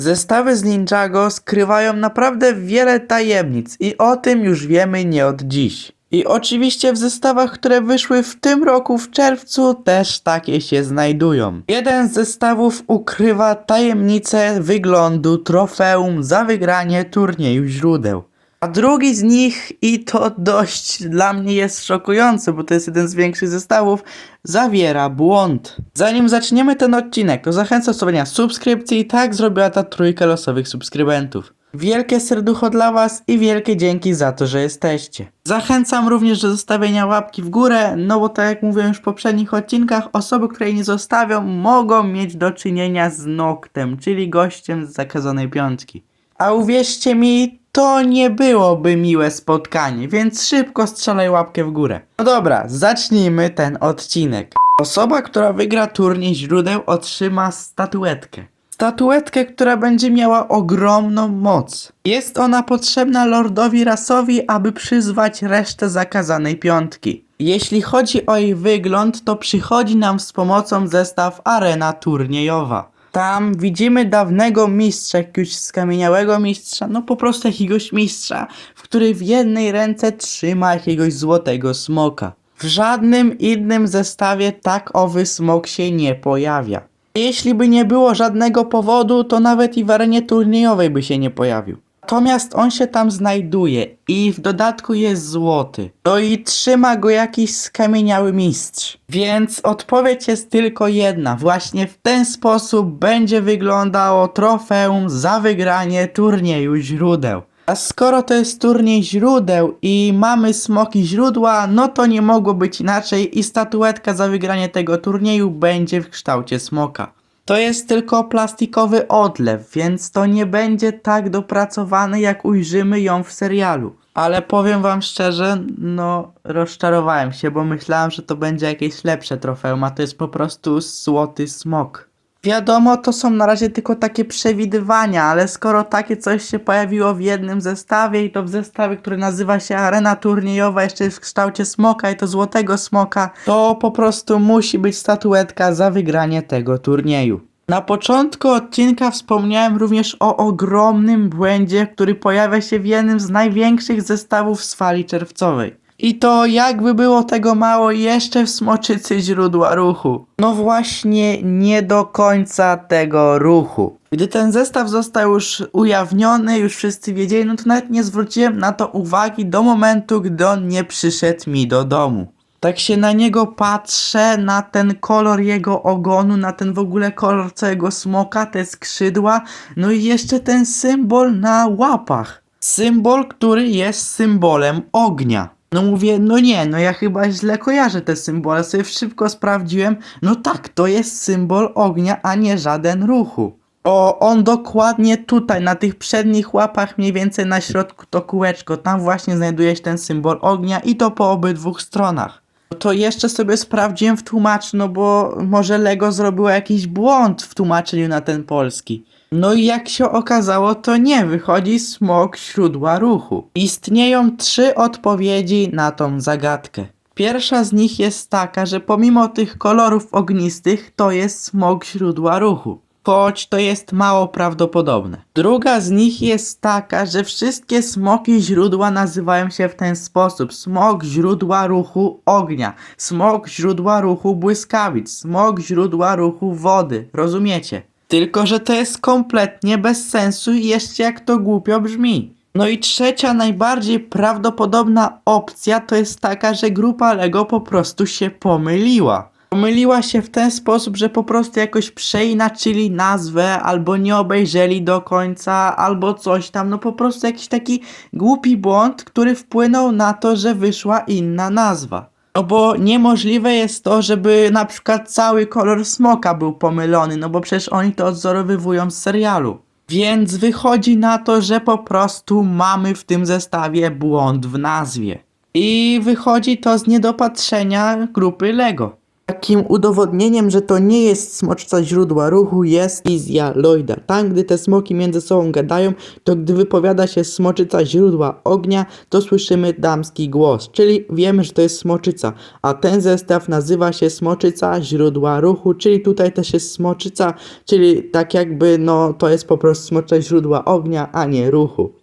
Zestawy z Ninjago skrywają naprawdę wiele tajemnic i o tym już wiemy nie od dziś. I oczywiście w zestawach, które wyszły w tym roku w czerwcu też takie się znajdują. Jeden z zestawów ukrywa tajemnicę wyglądu trofeum za wygranie turnieju źródeł. A drugi z nich, i to dość dla mnie jest szokujący, bo to jest jeden z większych zestawów, zawiera błąd. Zanim zaczniemy ten odcinek, to zachęcam do zrobienia subskrypcji i tak zrobiła ta trójka losowych subskrybentów. Wielkie serducho dla Was i wielkie dzięki za to, że jesteście. Zachęcam również do zostawienia łapki w górę, no bo tak jak mówiłem już w poprzednich odcinkach, osoby, które jej nie zostawią, mogą mieć do czynienia z Noktem, czyli gościem z zakazanej piątki. A uwierzcie mi, to nie byłoby miłe spotkanie, więc szybko strzelaj łapkę w górę. No dobra, zacznijmy ten odcinek. Osoba, która wygra turniej źródeł otrzyma statuetkę. Statuetkę, która będzie miała ogromną moc. Jest ona potrzebna Lordowi Rasowi, aby przyzwać resztę zakazanej piątki. Jeśli chodzi o jej wygląd, to przychodzi nam z pomocą zestaw Arena Turniejowa. Tam widzimy dawnego mistrza, jakiegoś skamieniałego mistrza, no po prostu jakiegoś mistrza, w który w jednej ręce trzyma jakiegoś złotego smoka. W żadnym innym zestawie tak owy smok się nie pojawia. Jeśli by nie było żadnego powodu, to nawet i w arenie turniejowej by się nie pojawił. Natomiast on się tam znajduje i w dodatku jest złoty. No i trzyma go jakiś skamieniały mistrz. Więc odpowiedź jest tylko jedna. Właśnie w ten sposób będzie wyglądało trofeum za wygranie turnieju źródeł. A skoro to jest turniej źródeł i mamy smoki źródła, no to nie mogło być inaczej i statuetka za wygranie tego turnieju będzie w kształcie smoka. To jest tylko plastikowy odlew, więc to nie będzie tak dopracowane jak ujrzymy ją w serialu. Ale powiem wam szczerze, no rozczarowałem się, bo myślałem, że to będzie jakieś lepsze trofeum, a to jest po prostu złoty smok. Wiadomo, to są na razie tylko takie przewidywania, ale skoro takie coś się pojawiło w jednym zestawie i to w zestawie, który nazywa się Arena Turniejowa, jeszcze jest w kształcie smoka i to złotego smoka, to po prostu musi być statuetka za wygranie tego turnieju. Na początku odcinka wspomniałem również o ogromnym błędzie, który pojawia się w jednym z największych zestawów z fali czerwcowej. I to jakby było tego mało jeszcze w smoczycy źródła ruchu. No właśnie nie do końca tego ruchu. Gdy ten zestaw został już ujawniony, już wszyscy wiedzieli, no to nawet nie zwróciłem na to uwagi do momentu, gdy on nie przyszedł mi do domu. Tak się na niego patrzę, na ten kolor jego ogonu, na ten w ogóle kolor całego smoka, te skrzydła, no i jeszcze ten symbol na łapach. Symbol, który jest symbolem ognia. No mówię, no nie, no ja chyba źle kojarzę te symbole, sobie szybko sprawdziłem. No tak, to jest symbol ognia, a nie żaden ruchu. O, on dokładnie tutaj, na tych przednich łapach, mniej więcej na środku to kółeczko, tam właśnie znajduje się ten symbol ognia i to po obydwu stronach. To jeszcze sobie sprawdziłem w tłumaczu, no bo może Lego zrobiło jakiś błąd w tłumaczeniu na ten polski. No i jak się okazało, to nie wychodzi smok źródła ruchu. Istnieją trzy odpowiedzi na tą zagadkę. Pierwsza z nich jest taka, że pomimo tych kolorów ognistych, to jest smok źródła ruchu. Choć to jest mało prawdopodobne. Druga z nich jest taka, że wszystkie smoki źródła nazywają się w ten sposób: smok źródła ruchu ognia, smok źródła ruchu błyskawic, smok źródła ruchu wody. Rozumiecie? Tylko, że to jest kompletnie bez sensu i jeszcze jak to głupio brzmi. No i trzecia, najbardziej prawdopodobna opcja to jest taka, że grupa Lego po prostu się pomyliła. Pomyliła się w ten sposób, że po prostu jakoś przeinaczyli nazwę, albo nie obejrzeli do końca, albo coś tam. No po prostu jakiś taki głupi błąd, który wpłynął na to, że wyszła inna nazwa. No bo niemożliwe jest to, żeby na przykład cały kolor smoka był pomylony, no bo przecież oni to odzorowywują z serialu. Więc wychodzi na to, że po prostu mamy w tym zestawie błąd w nazwie. I wychodzi to z niedopatrzenia grupy Lego. Takim udowodnieniem, że to nie jest smoczyca źródła ruchu jest wizja Lloyda. Tam, gdy te smoki między sobą gadają, to gdy wypowiada się smoczyca źródła ognia, to słyszymy damski głos, czyli wiemy, że to jest smoczyca. A ten zestaw nazywa się smoczyca źródła ruchu, czyli tutaj też jest smoczyca, czyli tak jakby no to jest po prostu smoczyca źródła ognia, a nie ruchu.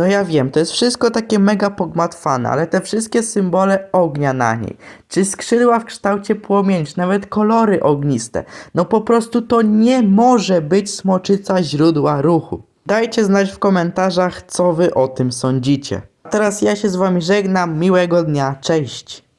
No ja wiem, to jest wszystko takie mega pogmatwane, ale te wszystkie symbole ognia na niej, czy skrzydła w kształcie płomieni, nawet kolory ogniste, no po prostu to nie może być smoczyca źródła ruchu. Dajcie znać w komentarzach, co wy o tym sądzicie. A teraz ja się z wami żegnam, miłego dnia, cześć!